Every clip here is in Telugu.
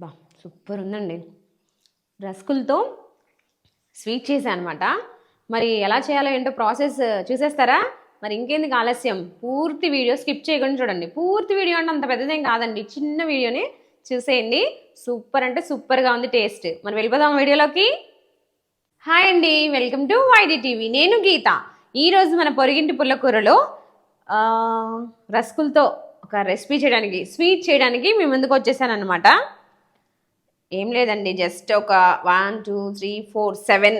బా సూపర్ ఉందండి. రస్కులతో స్వీట్ చేశాను అనమాట మరి ఎలా చేయాలో ఏంటో ప్రాసెస్ చూసేస్తారా? మరి ఇంకేందుకు ఆలస్యం? పూర్తి వీడియో స్కిప్ చేయకుండా చూడండి. పూర్తి వీడియో అంటే అంత పెద్దదేం కాదండి. చిన్న వీడియోని చూసేయండి. సూపర్ అంటే సూపర్గా ఉంది టేస్ట్. మరి వెళ్ళిపోదాం వీడియోలోకి. హాయ్ అండి. Welcome to Y D TV. నేను గీత. ఈరోజు మన పొరిగింటి పుల్లకూరలో రస్కులతో ఒక రెసిపీ చేయడానికి స్వీట్ చేయడానికి మీ ముందుకు వచ్చేసాను అనమాట ఏం లేదండి జస్ట్ ఒక one two three four seven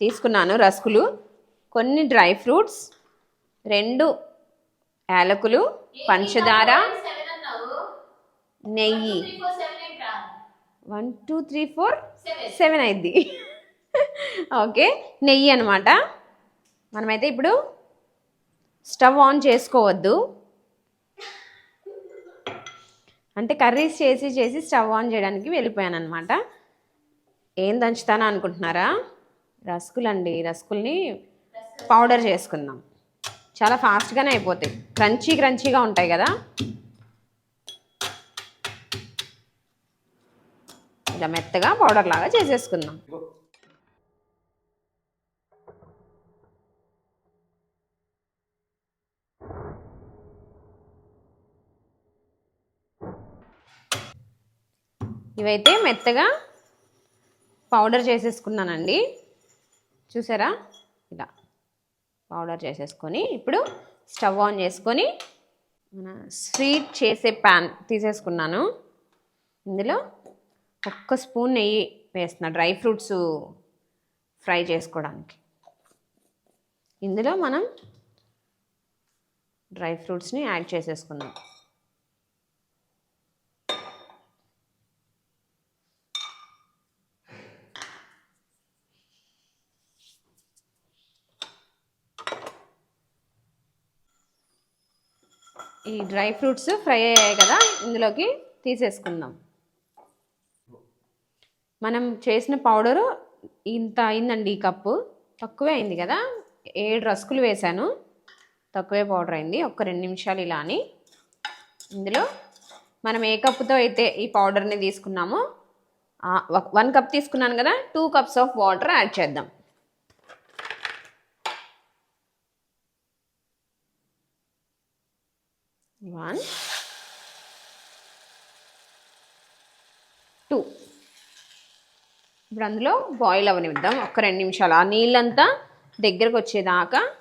తీసుకున్నాను రస్కులు. కొన్ని డ్రై ఫ్రూట్స్ రెండు యాలకులు పంచదార నెయ్యి. One two three four seven అయింది ఓకే నెయ్యి అనమాట మనమైతే ఇప్పుడు స్టవ్ ఆన్ చేసుకోవద్దు. అంటే కర్రీస్ చేసి చేసి స్టవ్ ఆన్ చేయడానికి వెళ్ళిపోయాను అనమాట ఏం దంచుతానో అనుకుంటున్నారా? రస్కులు అండి రస్కుల్ని పౌడర్ చేసుకుందాం. చాలా ఫాస్ట్గానే అయిపోతాయి. క్రంచీ క్రంచీగా ఉంటాయి కదా? ఇలా మెత్తగా పౌడర్ లాగా చేసేసుకుందాం. ఇవైతే మెత్తగా పౌడర్ చేసేసుకున్నానండి. చూసారా? ఇలా పౌడర్ చేసేసుకొని ఇప్పుడు స్టవ్ ఆన్ చేసుకొని మన స్వీట్ చేసే ప్యాన్ తీసేసుకున్నాను. ఇందులో ఒక్క స్పూన్ నెయ్యి వేస్తున్నా డ్రై ఫ్రూట్స్ ఫ్రై చేసుకోవడానికి. ఇందులో మనం డ్రై ఫ్రూట్స్ని యాడ్ చేసేసుకుందాం. ఈ డ్రై ఫ్రూట్స్ ఫ్రై అయ్యాయి కదా ఇందులోకి తీసేసుకుందాం. మనం చేసిన పౌడరు ఇంత అయిందండి ఈ కప్పు. తక్కువే అయింది కదా ఏడు రస్కులు వేశాను. తక్కువే పౌడర్ అయింది ఒక రెండు నిమిషాలు ఇలా అని ఇందులో మనం ఏ కప్పుతో అయితే ఈ పౌడర్ని తీసుకున్నామో వన్ కప్ తీసుకున్నాను కదా two cups of water add చేద్దాం. One two. ఇప్పుడు అందులో బాయిల్ అవనిద్దాం. ఒక్క రెండు నిమిషాలు. ఆ నీళ్ళంతా దగ్గరకు వచ్చేదాకా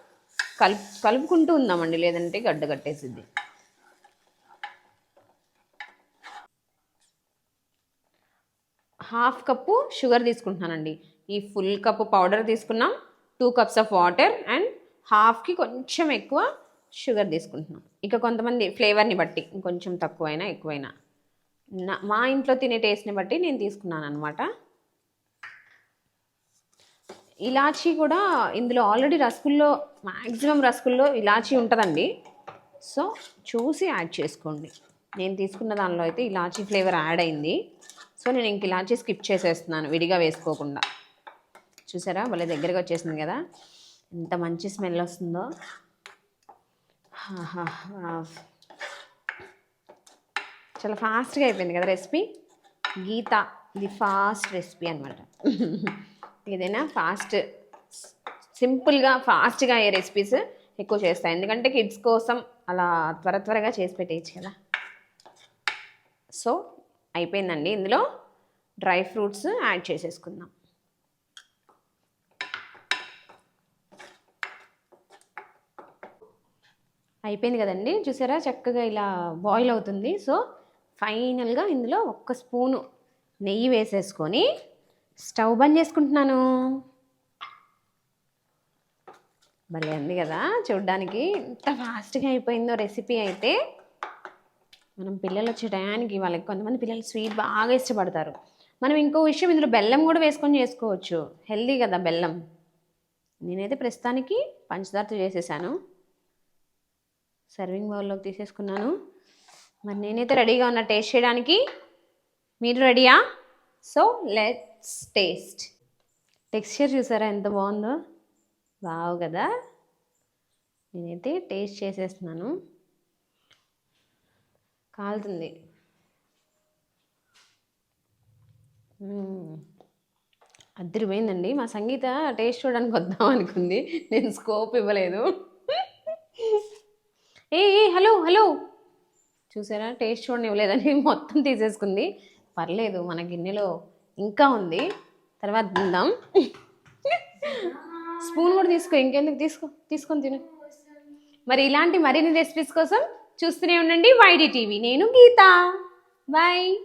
కలుపు కలుపుకుంటూ ఉందామండి. లేదంటే గడ్డ కట్టేసిద్ది. హాఫ్ కప్పు షుగర్ తీసుకుంటున్నానండి. ఈ ఫుల్ కప్పు పౌడర్ తీసుకున్నాం. Two cups of water and హాఫ్కి కొంచెం ఎక్కువ షుగర్ తీసుకుంటున్నాం. ఇక కొంతమంది ఫ్లేవర్ని బట్టి ఇంకొంచెం తక్కువైనా ఎక్కువైనా. నా మా ఇంట్లో తినే టేస్ట్ని బట్టి నేను తీసుకున్నాను అనమాట ఇలాచీ కూడా ఇందులో ఆల్రెడీ రసగుల్లో మ్యాక్సిమం రసగుల్లో ఇలాచీ ఉంటుందండి. సో చూసి యాడ్ చేసుకోండి. నేను తీసుకున్న దానిలో అయితే ఇలాచీ ఫ్లేవర్ యాడ్ అయింది. సో నేను ఇంక ఇలాచీ స్కిప్ చేసేస్తున్నాను విడిగా వేసుకోకుండా. చూసారా? భలే దగ్గరగా వచ్చేసింది కదా? ఎంత మంచి స్మెల్ వస్తుందో. చాలా ఫాస్ట్గా అయిపోయింది కదా రెసిపీ గీత ఇది ఫాస్ట్ రెసిపీ అనమాట ఏదైనా ఫాస్ట్ సింపుల్గా ఫాస్ట్గా అయ్యే రెసిపీస్ ఎక్కువ చేస్తాయి ఎందుకంటే కిడ్స్ కోసం అలా త్వర త్వరగా చేసి పెట్టేయచ్చు కదా. సో అయిపోయిందండి. ఇందులో డ్రై ఫ్రూట్స్ యాడ్ చేసేసుకుందాం. అయిపోయింది కదండి. చూసారా? చక్కగా ఇలా బాయిల్ అవుతుంది. సో ఫైనల్గా ఇందులో ఒక్క స్పూను నెయ్యి వేసేసుకొని స్టవ్ బంద్ చేసుకుంటున్నాను. భలే ఉంది కదా? చూడ్డానికి ఎంత ఫాస్ట్గా అయిపోయిందో రెసిపీ అయితే. మనం పిల్లలు వచ్చే టయానికి వాళ్ళకి కొంతమంది పిల్లలు స్వీట్ బాగా ఇష్టపడతారు. మనం ఇంకో విషయం ఇందులో బెల్లం కూడా వేసుకొని చేసుకోవచ్చు. హెల్దీ కదా బెల్లం. నేనైతే ప్రస్తుతానికి పంచదారతో చేసేసాను. సర్వింగ్ బౌల్లోకి తీసేసుకున్నాను. మరి నేనైతే రెడీగా ఉన్నా టేస్ట్ చేయడానికి. మీరు రెడీయా? So let's taste. టెక్స్చర్ చూసారా ఎంత బాగుందో? బావు కదా. నేనైతే టేస్ట్ చేసేస్తున్నాను. కాలుతుంది. అద్దరిపోయిందండి మా సంగీత టేస్ట్ చూడడానికి వద్దాం అనుకుంది. నేను స్కోప్ ఇవ్వలేదు. హలో. చూసారా? టేస్ట్ చూడండి ఇవ్వలేదని మొత్తం తీసేసుకుంది. పర్లేదు మన గిన్నెలో ఇంకా ఉంది. తర్వాత తిందాం. స్పూన్ కూడా తీసుకో ఇంకెందుకు? తీసుకో తీసుకొని తిను. మరి ఇలాంటి మరిన్ని రెసిపీస్ కోసం చూస్తూనే ఉండండి వైడి టీవీ. నేను గీత. బాయ్